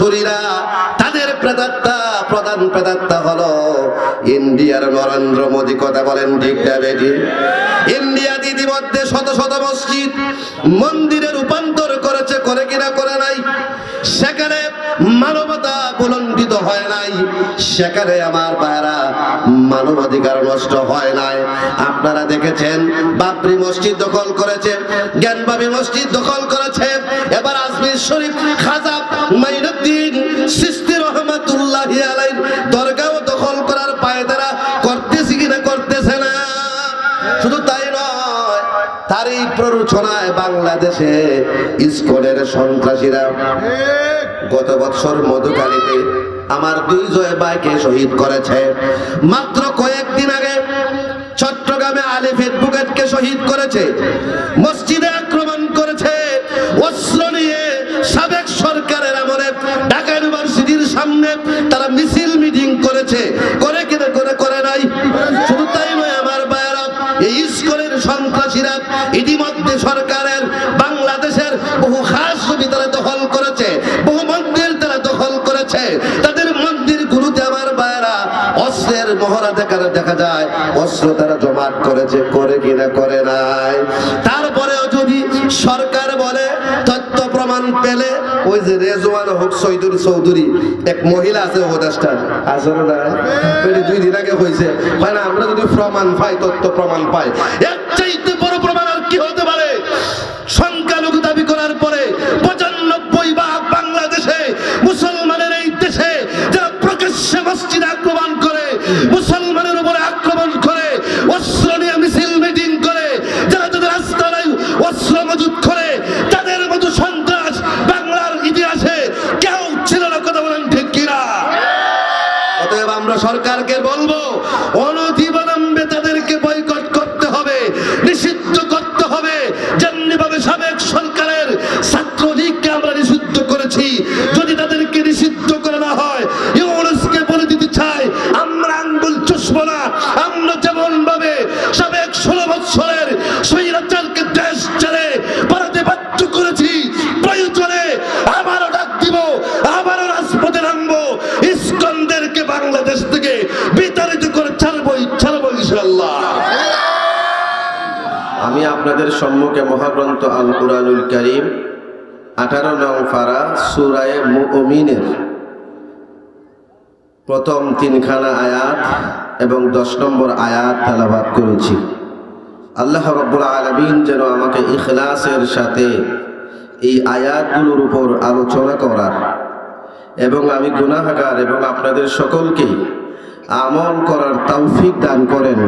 শরীরা তাদের প্রেতাত্মা, প্রধান প্রেতাত্মা হলো ইন্ডিয়ার নরেন্দ্র মোদী। কথা বলেন ঠিক না বেটি ইন্ডিয়া ইতিমধ্যে শত শত মসজিদ মন্দিরে রূপান্তর করেছে, করে কিনা করে নাই? সেখানে মানবতা বুলন্ডিত হয় নাই। সেখানে আমার ভাইরা মানবাধিকার নষ্ট হয় নাই। আপনারা দেখেছেন, বাবরি মসজিদ দখল করেছে, জ্ঞানবাবী মসজিদ দখল করেছে। এবার আজমির শরীফ, খাজা মাইনুদ্দিন প্ররোচনায় বাংলাদেশে ইস্কনের সন্ত্রাসীরা গত বছর মধুকালীতে আমার দুই জয় বাইকে শহীদ করেছে। মাত্র কয়েকদিন আগে চট্টগ্রামে আলিফ এডভোকেটকে শহীদ করেছে, মসজিদে আক্রমণ করেছে, অস্ত্র নিয়ে সাবেক সরকারের আমলে ঢাকা ইউনিভার্সিটির সামনে তারা মিছিল মিটিং করেছে। সরকারের বাংলাদেশের বহু খাস ছবি তারা দখল করেছে বহু মন্দির তারা দখল করেছে। তাদের মন্দির গুরুতে আমার ভাইয়েরা অস্ত্রের মহড়া দেখা দেখা যায় অস্ত্র তারা জমাট করেছে করে কিনা করে নাই। তারপরেও যদি সরকার বলে তথ্য প্রমাণ পেলে ওই যে রেজওয়ান হক চৌধুরী চৌধুরী এক মহিলা আছে উপদেষ্টা আসলে না দুই দিন আগে হয়েছে। হয় না আমরা যদি প্রমাণ পাই তথ্য প্রমাণ পাই এর চাইতে মুসলমানের উপরে আক্রমণ করে, অস্ত্র নিয়ে মিছিল মিটিং করে, যারা তাদের অস্ত্র মজুত করে, তাদের মতো সন্ত্রাস বাংলার ইতিহাসে কেউ ছিল না, কথা বলেন ঠিক কিনা? অতএব আমরা সরকারকে বলব অনতিবিলম্বে তাদেরকে বয়কট করতে হবে নিষিদ্ধ করতে হবে যেমনি ভাবে সাবেক সরকারের ছাত্রলীগকে আমরা নিষিদ্ধ করেছি যদি তাদেরকে নিষিদ্ধ করে না হয় ইউনুসকে বলে দিতে চাই আমরা আঙ্গুল চুষবো না আমরা যেমন ভাবে সাবেক ষোলো বৎসরের স্বৈরাচারকে দেশ ছেড়ে পালাতে বাধ্য করেছি প্রয়োজনে আবারও ডাক দিব আবারও রাজপথে নামবো ইস্কনদেরকে বাংলাদেশ থেকে বিতাড়িত করে ছাড়বই ছাড়বো ইনশাল্লাহ আমি আপনাদের সম্মুখে মহাগ্রন্থ আল কুরআনুল করিম, আঠারো নং ফারা সুরায় মুমিনের প্রথম তিনখানা আয়াত এবং দশ নম্বর আয়াত তালাবাদ করেছি। আল্লাহ রব্বুল আলমিন যেন আমাকে ইখলাসের সাথে এই আয়াতগুলোর উপর আলোচনা করার এবং আমি গুনাহাগার এবং আপনাদের সকলকে আমল করার তৌফিক দান করেন।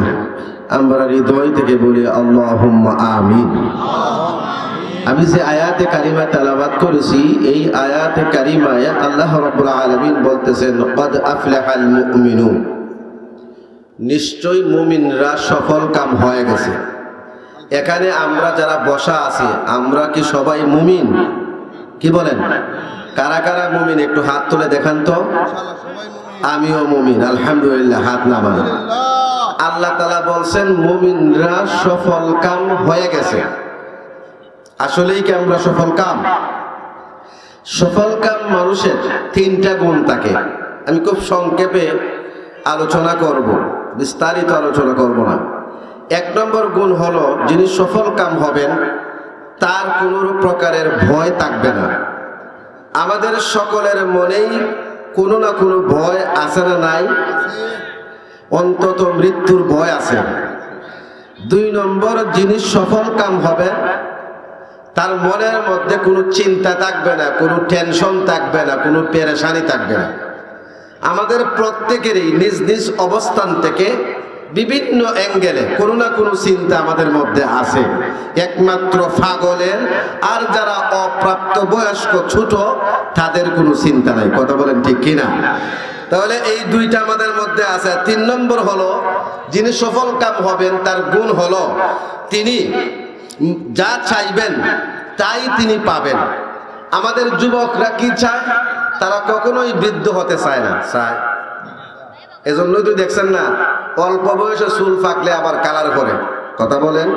আমরা হৃদয় থেকে বলি আল্লাহ আমিন। আমি যে আয়াতে কারিমা তালাবাদ করেছি, এই আয়াতে কারিমায় আল্লাহ আলমিন বলতেছেন, কদ আফলাহাল মুমিনুন। নিশ্চয় মুমিনরা সফল কাম হয়ে গেছে। এখানে আমরা যারা বসা আছি, আমরা কি সবাই মুমিন? কি বলেন? কারা কারা মুমিন? একটু হাত তুলে দেখান তো। আমিও মুমিন, আলহামদুলিল্লাহ, হাত নামান। আল্লাহ তালা বলছেন, মুমিনরা সফল কাম হয়ে গেছে। আসলেই কি আমরা সফল কাম? সফল কাম মানুষের তিনটা গুণ থাকে। আমি খুব সংক্ষেপে আলোচনা করব, বিস্তারিত আলোচনা করব না। এক নম্বর গুণ হলো, যিনি সফল কাম হবেন, তার কোনো প্রকারের ভয় থাকবে না। আমাদের সকলের মনেই কোনো না কোনো ভয় আছে না নাই? অন্তত মৃত্যুর ভয় আছে। দুই নম্বর জিনিস সফল কাম হবে, তার মনের মধ্যে কোনো চিন্তা থাকবে না, কোনো টেনশন থাকবে না, কোনো পেরেশানি থাকবে না। আমাদের প্রত্যেকেরই নিজ নিজ অবস্থান থেকে বিভিন্ন অ্যাঙ্গেলে কোনো না কোনো চিন্তা আমাদের মধ্যে আছে। একমাত্র ফাগলের আর যারা অপ্রাপ্ত বয়স্ক ছোট, তাদের কোনো চিন্তা নাই। কথা বলেন ঠিক কিনা? তাহলে এই দুইটা আমাদের মধ্যে আছে। তিন নম্বর হলো, যিনি সফল কাম হবেন, তার গুণ হলো তিনি যা চাইবেন, তাই তিনি পাবেন। আমাদের যুবকরা কি চায়? তারা কখনোই বৃদ্ধ হতে চায় না। চায়। এজন্যই তো দেখছেন না, অল্প বয়সে চুল ফাঁকলে আবার কালার করে। কথা বলেন।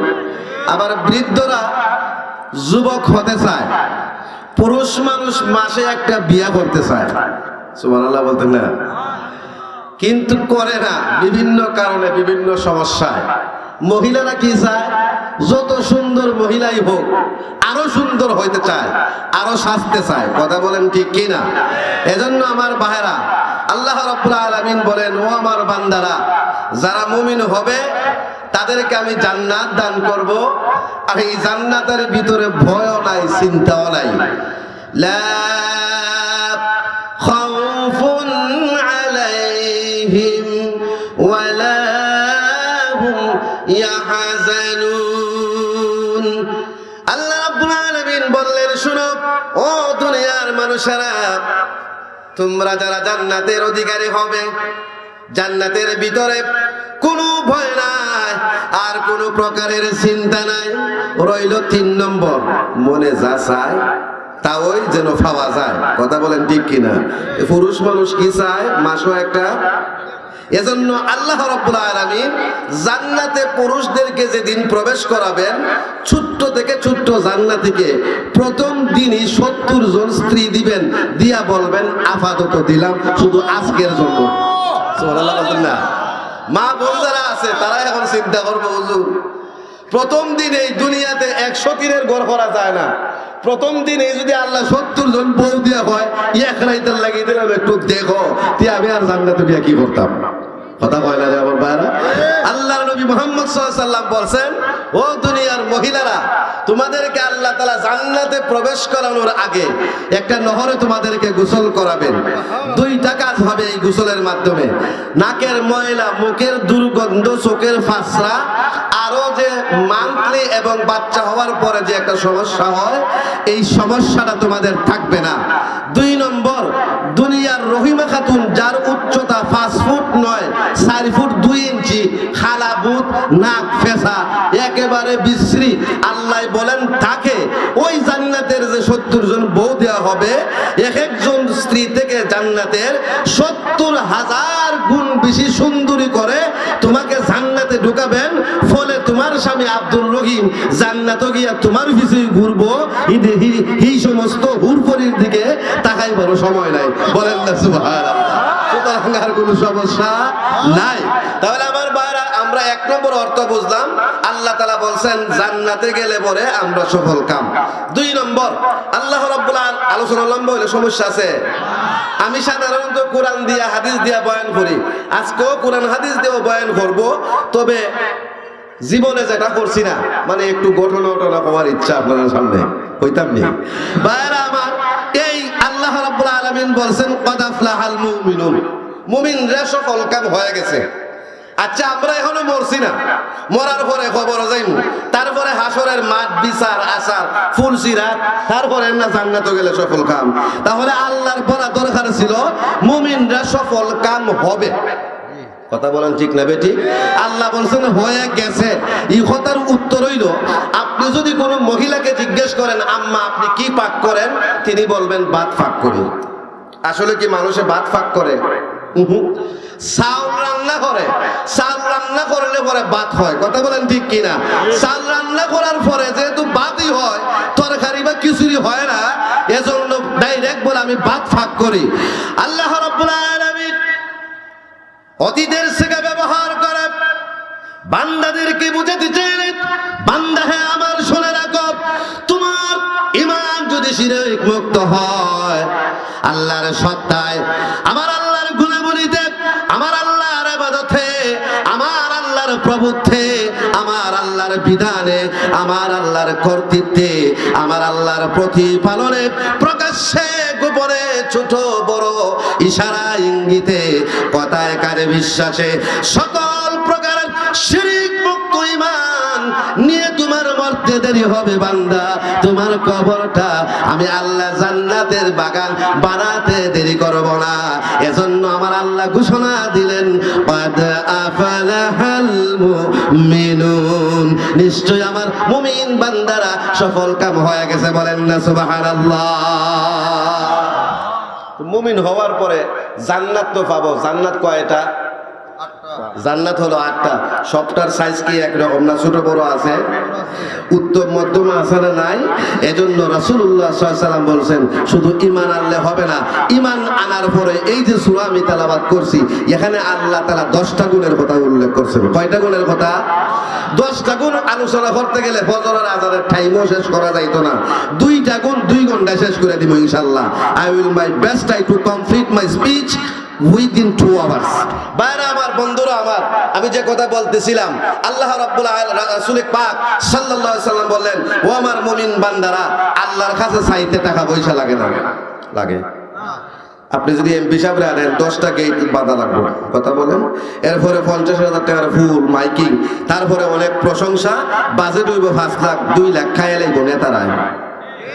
আবার বৃদ্ধরা যুবক হতে চায়, পুরুষ মানুষ মাসে একটা বিয়া করতে চায়। সুবহানাল্লাহ বলতেন না? কিন্তু করে না, বিভিন্ন কারণে, বিভিন্ন সমস্যায়। মহিলারা কি চায়? যত সুন্দর মহিলাই হোক, আরও সুন্দর হইতে চায়, আরও সাজতে চায়। কথা বলেন ঠিক কিনা? এজন্য আমার ভাইরা আল্লাহ রাব্বুল আলামিন বলেন, ও আমার বান্দারা, যারা মুমিন হবে, তাদেরকে আমি জান্নাত দান করব। আর এই জান্নাতের ভিতরে ভয়ও নাই, চিন্তাও নাই। লা মানুষেরা, তোমরা যারা জান্নাতের অধিকারী হবে, জান্নাতের ভিতরে কোনো ভয় নাই, আর কোনো প্রকারের চিন্তা নাই। রইল তিন নম্বর, মনে যা চায় তা ওই যেন পাওয়া যায়। কথা বলেন ঠিক কিনা? পুরুষ মানুষ কি চায়? মাসও একটা এজন্য আল্লাহ রাব্বুল আলামিন জান্নাতে পুরুষদেরকে যেদিন প্রবেশ করাবেন, ছোট্ট থেকে ছোট্ট জান্নাতিকে প্রথম দিনই সত্তর জন স্ত্রী দিবেন, দিয়া বলবেন, আপাতত দিলাম, শুধু আজকের জন্য। মা বোন যারা আছে, তারা এখন চিন্তা করব প্রথম দিন এই দুনিয়াতে একশো দিনের গড় করা যায় না। প্রথম দিনে যদি আল্লাহ সত্তর জন বউ দেওয়া হয় এক রাইতের লাগিয়ে দিলাম, একটু দেখো, তে আমি আর জান্নাতে বিয়া কি করতাম? বলছেন, ও দুনিয়ার তোমাদেরকে আল্লাহ তালা প্রবেশ করানোর আগে একটা নহরে তোমাদেরকে গোসল করাবেন। হবে এই গোসলের মাধ্যমে। নাকের ময়লা, মুখের দুর্গন্ধ, চোখের ফাসরা আরও যে মান্থলি এবং বাচ্চা হওয়ার পরে যে একটা সমস্যা হয়, এই সমস্যাটা তোমাদের থাকবে না। দুই নম্বর, দুনিয়ার রহিমা খাতুন, যার উচ্চতা পাঁচ ফুট নয়, চার ফুট দুই ইঞ্চি, খালা বুট, নাক ফেসা, একেবারে বিশ্রী। আল্লাহ বলেন তাকে ওই জান্নাতের যে সত্তর জন বউ দেওয়া হবে, এক একজন স্ত্রী থেকে জান্নাতের সত্তর হাজার গুণ বেশি সুন্দরী করে তোমাকে জান্নাতে ঢুকাবেন। ফলে তোমার স্বামী আব্দুল রহিম জান্নাত গিয়া তোমার পিছনে ঘুরবো এই- সমস্ত হুরপরির দিকে তাকাই বড় সময় নাই। বলেন না, সুবহানাল্লাহ। সুতরাং কোনো সমস্যা নাই। তাহলে আমার বাইরা আমরা এক নম্বর অর্থ বুঝলাম। আল্লাহ তালা বলছেন, জান্নাতে গেলে পরে আমরা সফল কাম। দুই নম্বর, আল্লাহ রব্বুল আলোচনা লম্বা হলে সমস্যা আছে। আমি সাধারণত কোরআন দিয়া, হাদিস দিয়া বয়ান করি। আজকেও কোরআন, হাদিস দিয়েও বয়ান করব। তবে জীবনে যেটা করছি না মানে একটু ঘটনা ঘটনা হওয়ার ইচ্ছা আপনার সামনে। হইতাম নি? বাইরা আমার, এই আল্লাহ রাব্বুল আলামিন বলছেন, কদ আফলাহাল মুমিনুন। মুমিনরা সফল কাম হয়ে গেছে। আচ্ছা আমরা এখনও মরছি না। মরার পরে খবর যাইম। তারপরে হাসরের মাঠ, বিচার, আসার, ফুল সিরাত, তারপরে না জান্নাত গেলে সফল কাম। তাহলে আল্লাহর বলা দরকার ছিল মুমিনরা সফল কাম হবে। কথা বলেন ঠিক না বেটি আল্লাহ বলছেন, হয়ে গেছে। এই কথার উত্তর হইল, আপনি যদি কোনো মহিলাকে জিজ্ঞেস করেন, আম্মা, আপনি কি পাক করেন? তিনি বলবেন ভাত ফাঁক করি। আসলে কি মানুষে ভাত ফাঁক করে? হয়। না, এজন্য ডাইরেক্ট বলে আমি করি। আল্লাহ অতীতের থেকে ব্যবহার করে। বান্দাদেরকে বুঝাতে চাইলেন বান্দা হ্যাঁ আমার শোনে রাখো। তোমার ইমান যদি শিরক মুক্ত হয়, আল্লাহর সত্তায়, আমার আল্লাহর গুণাবলিতে, আমার আল্লাহর আবাদতে, আমার আল্লাহর প্রভুত্বে, আমার আল্লাহর বিধানে, আমার আল্লাহর কর্তৃত্বে, আমার আল্লাহর প্রতিপালনে প্রকাশ্যে গোপনে ছোট বড় ইশারা ইঙ্গিতে, কথায় কারে বিশ্বাসে সকল প্রকার শিরিক মুক্ত ইমান নিয়ে তোমার মরতে দেরি হবে বান্দা। তোমার কবরটা আমি আল্লাহ জান্নাতের বাগান বানাতে দেরি করব না। এজন্য আমার আল্লাহ ঘোষণা দিলেন, পাদ আফালাহাল মুমিনুন। নিশ্চয় আমার মুমিন বান্দারা সফল কাম হয়ে গেছে বলেন না, সুবহানাল্লাহ। মুমিন হওয়ার পরে জান্নাত তো পাবো। জান্নাত কয়টা? জান্নাত হলো আটটা। সবটার সাইজ কি একরকম না ছোট বড় আছে? উত্তম, মধ্যম আছে না নাই? এজন্য রাসূলুল্লাহ সাল্লাম বলছেন, শুধু ইমান আনলে হবে না। ইমান আনার পরে এই যে সূরা আমি তেলাওয়াত করছি, এখানে আল্লাহ তাআলা দশটা গুণের কথা উল্লেখ করছেন। কয়টা গুণের কথা? দশটা গুণ আলোচনা করতে গেলে ফজরের আজানের টাইমও শেষ করা যাইতো না। দুইটা গুণ দুই ঘণ্টা শেষ করে দিব ইনশাআল্লাহ। I will my best I to complete my speech within two hours বাইরে আমার বন্ধুরা আমার, আমি যে কথা বলতেছিলাম, আল্লাহ রাব্বুল রাসূল পাক সাল্লাল্লাহু আলাইহি সাল্লাম বললেন, ও আমার মুমিন বান্দারা, আল্লাহর কাছে চাইতে টাকা পয়সা লাগে না, লাগে। আপনি যদি এমপি সাহেব আনেন, দশটা গেট বাঁধা লাগবে। কথা বলেন। এরপরে পঞ্চাশ হাজার টাকার ফুল, মাইকিং, তারপরে অনেক প্রশংসা বাজেট হইব পাঁচ লাখ, দুই লাখ, খাইয়া লাগবো নেতারায়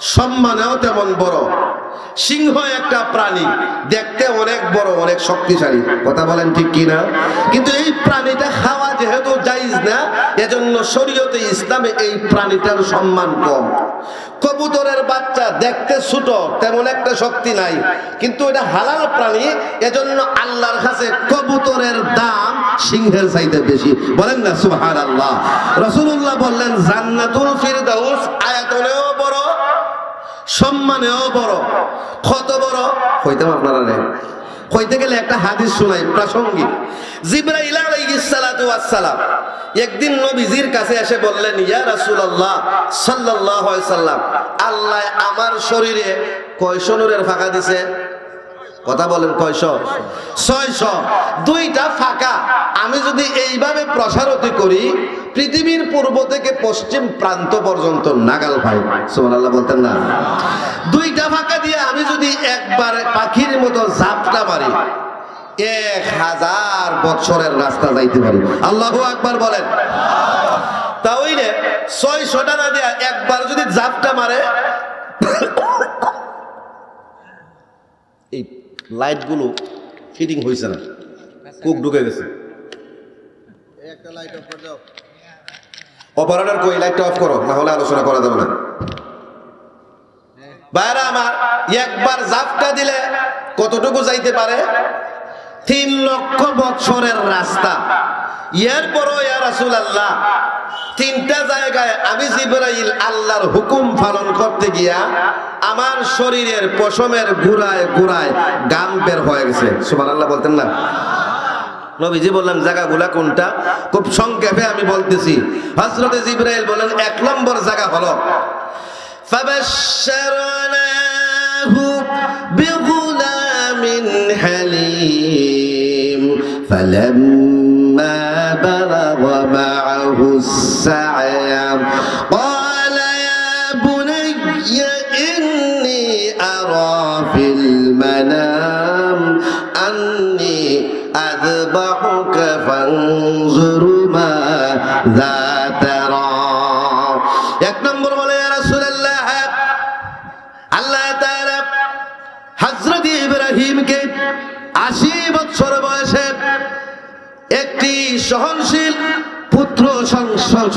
সম্মানেও তেমন বড়। সিংহ একটা প্রাণী, দেখতে অনেক বড়, অনেক শক্তিশালী। কথা বলেন ঠিক কিনা? কিন্তু এই প্রাণীটা খাওয়া যেহেতু জাইজ না, এজন্য শরীয়তে ইসলামে এই প্রাণীটার সম্মান কম। কবুতরের বাচ্চা দেখতে ছোট, তেমন একটা শক্তি নাই। কিন্তু এটা হালাল প্রাণী, এজন্য আল্লাহর কাছে কবুতরের দাম সিংহের চাইতে বেশি। বলেন না সুহার আল্লাহ রসুল্লাহ বললেন, জান্নাতুল ফিরদাউস আয়াতনেও সম্মানেও বড়। কত বড়? হইতাম আপনারা নেই কইতে গেলে একটা হাদিস শোনাই, প্রাসঙ্গিক। জিব্রাইল আলাইহিস সালাতু ওয়াস সালাম একদিন নবীজির কাছে এসে বললেন, ইয়া রাসূলুল্লাহ সাল্লাল্লাহু আলাইহি সাল্লাম আল্লাহ আমার শরীরে কয় সনুরের ফাঁকা দিছে? কথা বলেন কয়শ? ছয়শো। দুইটা ফাঁকা। আমি যদি এইভাবে প্রসারতি করি, পৃথিবীর পূর্ব থেকে পশ্চিম প্রান্ত পর্যন্ত নাগাল পাই। সুবহানাল্লাহ বলতেন না? দুইটা ফাঁকা দিয়ে আমি যদি একবার পাখির মতো ঝাপটা মারি, এক হাজার বছরের রাস্তা যাইতে পারি। আল্লাহ আকবার বলেন। তাহলে ছয়শটা না দিয়া একবার যদি ঝাপটা মারে এই লাইটগুলো ফিটিং হয়েছে না। কুক ঢুকে গেছে অপারেটর কই লাইটটা অফ করো না হলে আলোচনা করা যাবে না। বাইরা আমার একবার জাপটা দিলে কতটুকু যাইতে পারে? তিন লক্ষ বছরের রাস্তা। এরপরও ইয়া রাসূল আল্লাহ তিনটা জায়গায় আমি জিব্রাইল আল্লাহর হুকুম পালন করতে গিয়া আমার শরীরের পশমের গুড়ায় গুড়ায় গাম বের হয়ে গেছে সুবহানাল্লাহ বলতেন না নবীজি বললেন জায়গাগুলা কোনটা খুব সংক্ষেপে আমি বলতেছি হজরতে জিব্রাইল বলেন এক নম্বর জায়গা হলো فبشرناه بغلام حليم فلما السعي قال يا بني إني أرى في المنام أني أذبحك فانظر ماذا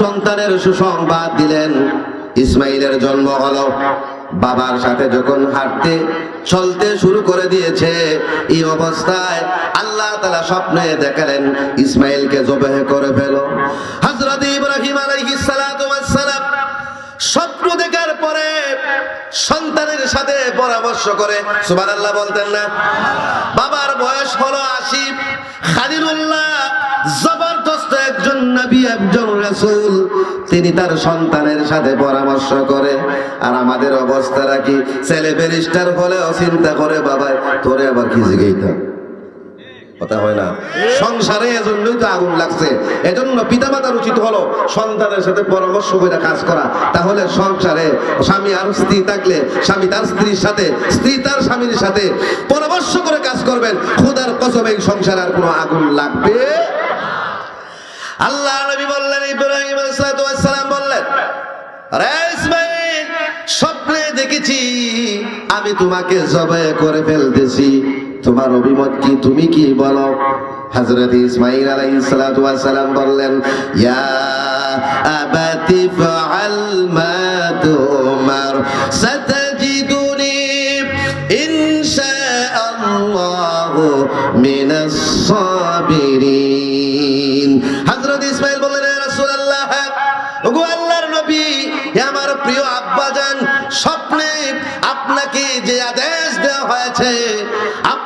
সন্তানের সুসংবাদ দিলেন। ইসমাইলের জন্ম হলো। বাবার সাথে যখন হাঁটতে, চলতে শুরু করে দিয়েছে, এই অবস্থায় আল্লাহ তালা স্বপ্নে দেখালেন, ইসমাইলকে জবেহ করে ফেলো। হজরত ইব্রাহিম আলাইহিস সালাতু ওয়াস সালাম স্বপ্ন দেখার পরে সন্তানের সাথে পরামর্শ করে, সুবহানাল্লাহ বলতেন না, বাবার বয়স হলো আশি। খালিলুল্লাহ জবরদস্ত একজন নবী, একজন তিনি তার সন্তানের সাথে পরামর্শ করে, আর আমাদের অবস্থাটা কি? ছেলে ব্যারিস্টার হলেও চিন্তা করে বাবা তোরে আবার কি সংসারে এজন্যই তো আগুন লাগছে। এজন্য পিতামাতার উচিত হলো, সন্তানের সাথে পরামর্শ করে কাজ করা। তাহলে সংসারে স্বামী আর স্ত্রী থাকলে, স্বামী তার স্ত্রীর সাথে, স্ত্রী তার স্বামীর সাথে পরামর্শ করে কাজ করবেন। খুদার কসম সংসারে আর কোনো আগুন লাগবে আল্লাহ নবী বললেন, ইব্রাহিম সালাম বললেন স্বপ্নে দেখেছি, আমি তোমাকে জবাই করে ফেলতেছি। তোমার অভিমত কি, তুমি কি বলো? হযরত ইসমাইল ওয়াস সালাম বললেন, ইয়া আবাতি ফাআল মা তুমার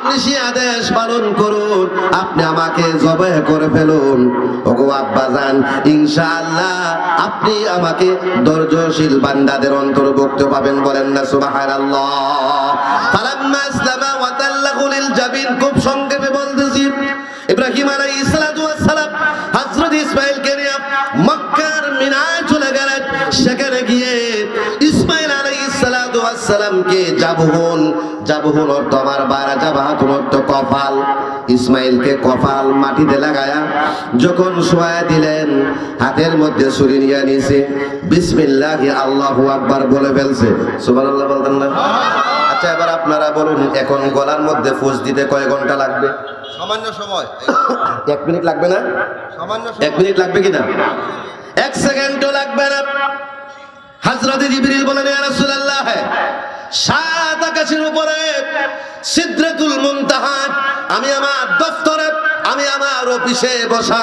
আপনি সে আদেশ পালন করুন, আপনি আমাকে জবাই করে ফেলুন। ওগো আব্বা যান ইনশাআল্লাহ আপনি আমাকে ধৈর্যশীল বান্দাদের অন্তর্ভুক্ত পাবেন বলেন না, সুবহানাল্লাহ। ফালাম্মা সালামকে জাবহুন জাবহুন অর্থ আমার বারা জাবাহাতুন অর্থ কপাল। ইসমাইলকে কপাল মাটিতে লাগায়া যখন শোয়া দিলেন হাতের মধ্যে ছুরি নিয়ে নিছে বিসমিল্লাহি আল্লাহ আকবার বলে ফেলছে। সুবহানাল্লাহ বলতেন না? আচ্ছা এবার আপনারা বলুন এখন গলার মধ্যে ফুস দিতে কয় ঘণ্টা লাগবে? সামান্য সময়। এক মিনিট লাগবে না? সামান্য এক মিনিট লাগবে কিনা এক না হাজরত জিবরিল বলেন, ইয়া রাসূলুল্লাহ, সাত আকাশের উপরে সিদরাতুল মুনতাহা, আমি আমার দফতরে, আমি আমার অফিসে বসা।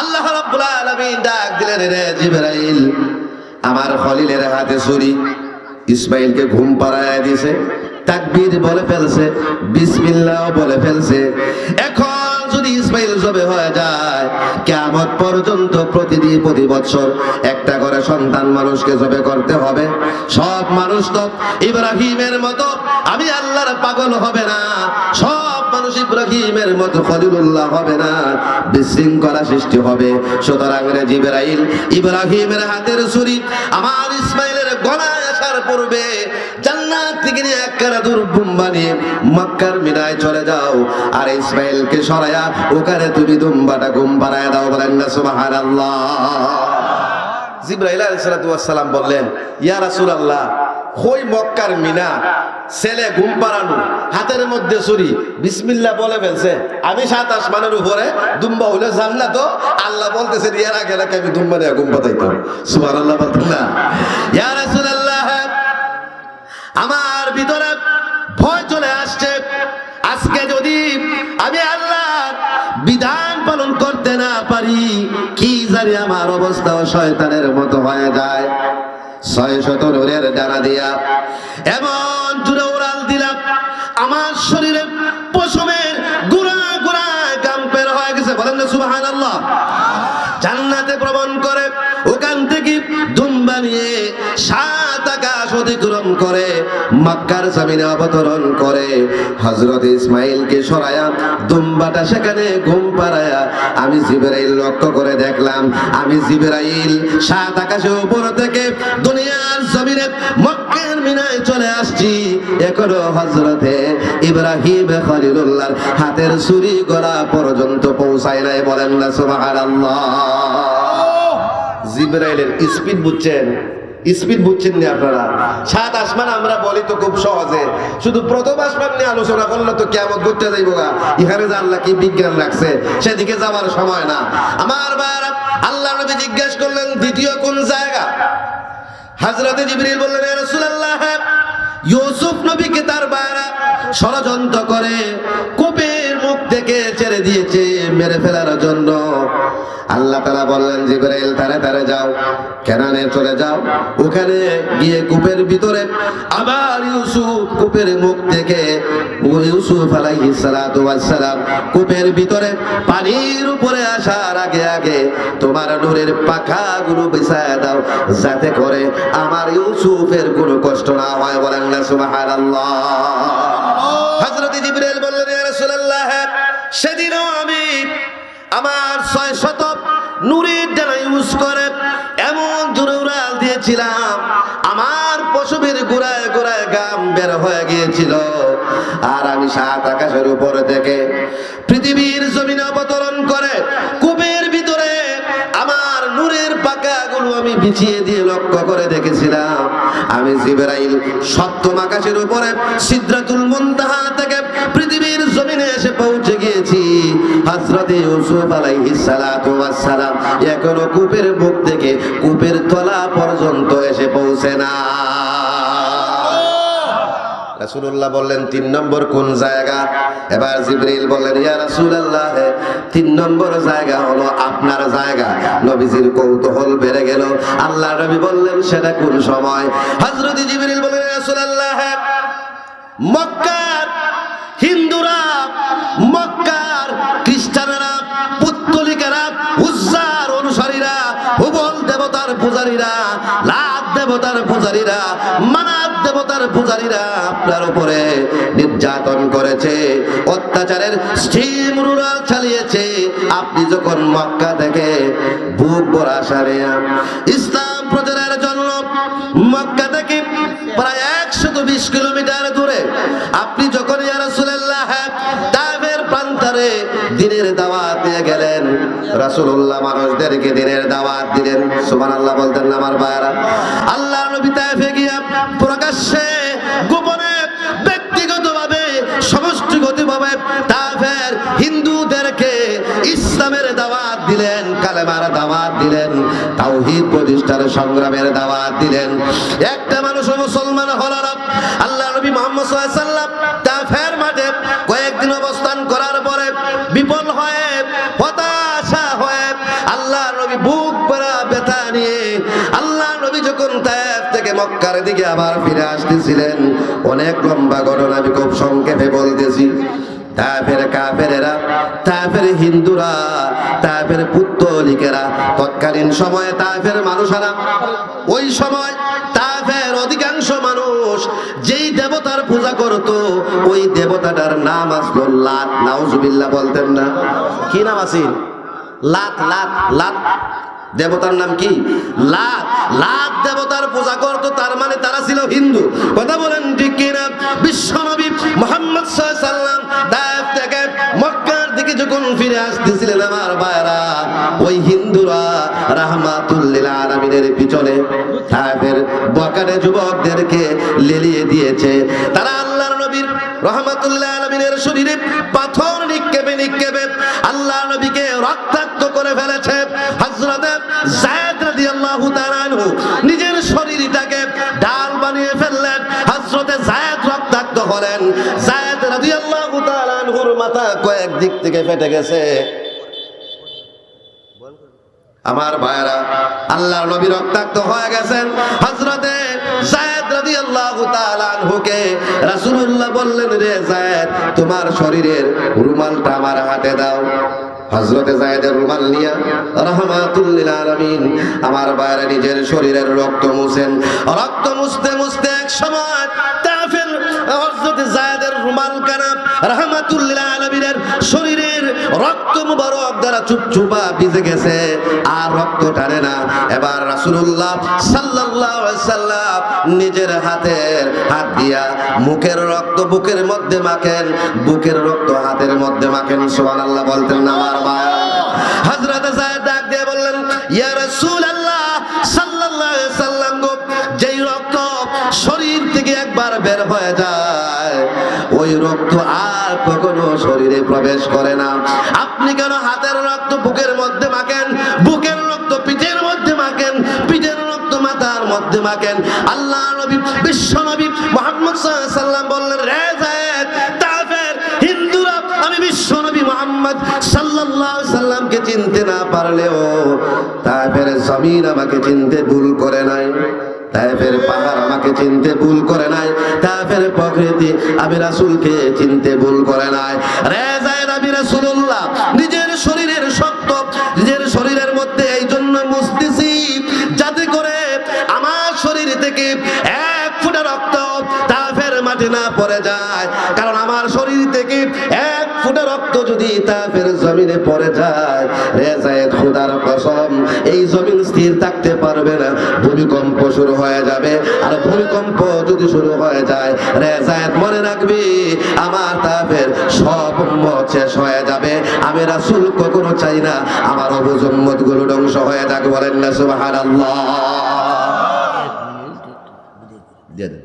আল্লাহ রাব্বুল আলামিন ডাক দিলেন, রে জিবরাইল, আমার খলিলের হাতে ছুরি। ইসমাইলকে ঘুম পাড়ায় দিছে, তাকবীর বলে ফেলছে, বিসমিল্লাহ বলে ফেলছে। এখন কেমন পর্যন্ত প্রতিদিন প্রতি বছর একটা করে সন্তান মানুষকে জবে করতে হবে। সব মানুষ তো ইব্রাহিমের মতো, আমি আল্লাহর পাগল হবে না। ইব্রাহিমের মতো হবে না। বিশৃঙ্খলা সৃষ্টি হবে। সুতরাং ইব্রাহিমের হাতের ছুরি আমার পূর্বে জান্নাত থেকে একখানা দূর বুম বানিয়ে মক্কার মিনায় চলে যাও। আর ইসমাইলকে সরায়া ওখানে তুমি দুম্বাটা ঘুম পাড়ায় দাও বলেন না, সুবহানাল্লাহ। জিব্রাইল আলাইহিস সালাম বললেন, ইয়া রাসূলুল্লাহ হই মক্কার মিনা? ছেলে ঘুম পাড়ানো হাতের মধ্যে ছুরি, বিসমিল্লাহ বলে ফেলছে। আমি সাত আসমানের উপরে দুম্বা হইলে জান্নাত আল্লাহ বলতেছে ইয়ার আগে নাকি আমি দুম্বা নিয়ে ঘুম পাতাইতাম। সুবহানাল্লাহ বলতেন না। ইয়া রাসূলুল্লাহ আমার ভিতরে ভয় চলে আসছে। আজকে যদি আমি আল্লাহ বিধান পালন করতে না পারি, কি জানি আমার অবস্থা শয়তানের মতো হয়ে যায়। ছয় শত নূরের ডানা দিয়া এমন অতিক্রম করে মক্কার জমিনে অবতরণ করে। হজরত ইসমাইলকে সরায়া দুম্বাটা সেখানে ঘুম পাড়ায়া আমি জিবরাইল লক্ষ্য করে দেখলাম আমি জিবরাইল সাত আকাশের উপর থেকে দুনিয়ার জমিনে মক্কার মিনায় চলে আসছি। এখনও হজরতে ইব্রাহিম খলিলুল্লাহর হাতের ছুরি গলা পর্যন্ত পৌঁছায় নাই বলেন না সুবহানাল্লাহ। জিব্রাইলের স্পিড বুঝছেন? স্পিড বুঝছেন না আপনারা? সাত আসমান আমরা বলি তো খুব সহজে। শুধু প্রথম আসমান নিয়ে আলোচনা করলে তো কেমন করতে যাইব গা। এখানে যে আল্লাহ কি বিজ্ঞান রাখছে, সেদিকে যাওয়ার সময় না। আমার বার আল্লাহ নবী জিজ্ঞেস করলেন, দ্বিতীয় কোন জায়গা? হাজরতে জিবরিল বললেন রাসূলুল্লাহ, ইউসুফ নবীকে তার বারা ষড়যন্ত্র করে কূপের মুখ থেকে ছেড়ে দিয়েছে, মেরে ফেলার জন্য। আল্লাহ তারা বললেন, জিবরাইল, তারে তারে যাও। কেনানে চলে যাও। ওখানে গিয়ে কূপের ভিতরে আবার ইউসুফ কূপের মুখ থেকে ইউসুফ সালাতু কূপের ভিতরে পানির উপরে আসার আগে আগে তোমার নূরের পাখাগুলো বিছায় দাও, যাতে করে আমার ইউসুফের কোনো কষ্ট না হয়। বলেন না, সুবহানাল্লাহ। হযরত বললেন, ইয়া রাসূলুল্লাহ, সেদিনও আমি আমার 600 দিয়েছিলাম আমার পশুদের গোড়ায় গোড়ায় গাম বের হয়ে গিয়েছিল। আর আমি সাত আকাশের উপরে থেকে পৃথিবীর জমিনে অবতরণ করে কূপের ভিতরে আমার নূরের পাকাগুলো আমি বিছিয়ে দিয়ে লক্ষ্য করে দেখেছিলাম। আমি জিবরাইল সপ্তম আকাশের উপরে সিদ্রাতুল মুনতাহা থেকে পৃথিবীর জমিনে এসে পৌঁছে গিয়েছি। হযরতে ইউসুফ আলাইহিস সালাতু ওয়াস সালাম এখনও কূপের মুখ থেকে কূপের পর্যন্ত এসে পৌঁছে না। রাসূলুল্লাহ বললেন তিন নম্বর কোন জায়গা? এবার জিবরিল বললেন ইয়া রাসূলুল্লাহ তিন নম্বর জায়গা হলো আপনার জায়গা। নবীজির কৌতূহল বেড়ে গেল। আল্লাহ নবী বললেন সেটা কোন সময়? হযরত জিবরিল বললেন রাসূলুল্লাহ মক্কার হিন্দুরা মক্কার খ্রিস্টানেরা পুত্তলিকেরা দেবতার পূজারীরা লাত দেবতার পূজারীরা, মানাত দেবতার পূজারীরা আপনার উপরে নির্যাতন করেছে, অত্যাচারের স্টিম রুলার চালিয়েছে। আপনি যখন মক্কা থেকে বুক ভরা সারে ইসলাম প্রচারের জন্য মক্কা থেকে প্রায় একশত বিশ কিলোমিটার দূরে, আপনি যখন ইয়া রাসূলুল্লাহ তাবের প্রান্তরে দিনের দাওয়াত দিয়ে গেলেন রাসূলুল্লাহ মানুষদেরকে দিনের দাওয়াত দিলেন। সুবহানাল্লাহ বলতেন না আমার ভাইরা আল্লাহ নবী তাইফে গিয়া প্রকাশ্যে, গোপনে, ব্যক্তিগতভাবে, সমষ্টিগতভাবে তাফের হিন্দুদেরকে ইসলামের দাওয়াত দিলেন, কালেমার দাওয়াত দিলেন, তাওহীদ প্রতিষ্ঠার সংগ্রামের দাওয়াত দিলেন। একটা মানুষ মুসলমান হল না। আল্লাহ নবী মোহাম্মদ সাল্লাল্লাহু আলাইহি সাল্লাম তাফের মাঠে কয়েকদিন অবস্থান আল্লাহ নবী বুক ভরা ব্যথা নিয়ে আল্লাহ নবী যখন তায়েফ থেকে মক্কার দিকে আবার ফিরে আসতেছিলেন, অনেক লম্বা ঘটনা আমি খুব সংক্ষেপে বলতেছি। ওই সময় অধিকাংশ মানুষ যেই দেবতার পূজা করত, ওই দেবতাটার নাম আসলো বলতেন না। কি নাম আছিল লাত লাত লাত। দেবতার নাম কি? লাত। লাত দেবতার পূজা করতো, তার মানে তারা ছিল হিন্দু। কথা বলেন ঠিক কিনা? বিশ্বনবী মোহাম্মদ সাল্লাম দায়েব থেকে মক্কার দিকে যখন ফিরে আসতেছিলেন আমার ভাইরা ওই হিন্দুরা রাহমাতুল্লিল আলামিনের পিছনে সাহেবের বকারে যুবকদেরকে লেলিয়ে দিয়েছে। তারা আল্লাহর নবীর রহমাতুল্লাহ আলমিনের শরীরে পাথর নিক্ষেপে নিক্ষেপে আল্লাহ নবীকে রক্তাক্ত করে ফেলেছে। হজরতে জায়দ আনহু নিজের শরীরটাকে ডাল বানিয়ে ফেললেন। হজরতে জায়দ রক্তাক্ত জায়দ আনহুর মাথা কয়েক দিক থেকে ফেটে গেছে। আমার ভাইরা আল্লাহর নবী রক্তাক্ত হয়ে গেছেন। হযরতে যায়েদ রাদিয়াল্লাহু তাআলা আনহুকে রাসূলুল্লাহ বললেন, রে যায়েদ, তোমার শরীরের রুমালটা আমার হাতে দাও। হযরতে যায়েদের রুমাল নিয়া, রাহমাতুল লিল আলামিন, আমার বাইরে নিজের শরীরের রক্ত মুছেন। রক্ত মুছতে মুছতে এক সময় তাফেল হযরতে যায়েদের রুমাল কানা রাহমাতুল লিল আলামিনের শরীরের রক্ত মুবারক দ্বারা চুপচুপা ভিজে গেছে, আর রক্ত টানে না। এবার সাল্লাল্লাহু সাল্লাম নিজের হাতের হাত দিয়া মুখের রক্ত বুকের মধ্যে মাখেন, বুকের রক্ত হাতের মধ্যে মাখেন, সুবহানাল্লাহ বলতেন না আমার হযরত যায়েদ ডাক দিয়ে বললেন, ইয়া রাসূলুল্লাহ সাল্লাল্লাহু আলাইহি সাল্লাম যেই রক্ত শরীর থেকে একবার বের হয়ে যায় রক্ত আর কখনো শরীরে প্রবেশ করে না। আপনি কেন হাতের রক্ত বুকের মধ্যে মাখেন? বুকের রক্ত পিঠের মধ্যে মাখেন? পিঠের রক্ত মাথার মধ্যে মাখেন? আল্লাহ নবী, বিশ্ব নবী মোহাম্মদ সাল্লাম বললেন, রে তাফের হিন্দুরা, আমি বিশ্ব নবী মোহাম্মদ সাল্লাল্লাহু সাল্লামকে চিনতে না পারলেও তাফের জমিন আমাকে চিনতে ভুল করে নাই। তাইফের পাহাড় আমাকে চিনতে ভুল করে নাই। তাইফের প্রকৃতি আমি রাসূলকে চিনতে ভুল করে নাই। রে জায়েদ আমি রাসূলুল্লাহ, নিজের শরীরের শক্ত, নিজের শরীরের মধ্যে এই জন্য মুছতেছি যাতে করে আমার শরীর থেকে এক ফুটা রক্ত তাফের মাঠে না পড়ে যায়। কারণ আমার শরীর থেকে এক ফুটা রক্ত যদি যদি তাফের জমিনে পড়ে যায় থাকতে পারবে না। ভূমিকম্প শুরু হয়ে যাবে। আর ভূমিকম্প যদি শুরু হয়ে যায় রে জায়েদ মনে রাখবি, আমার তাফের সব শেষ হয়ে যাবে। আমি রাসুল কখনো চাই না, আমার অবজম্মতগুলো ধ্বংস হয়ে যাক। বলেন না সুবাহ দেন।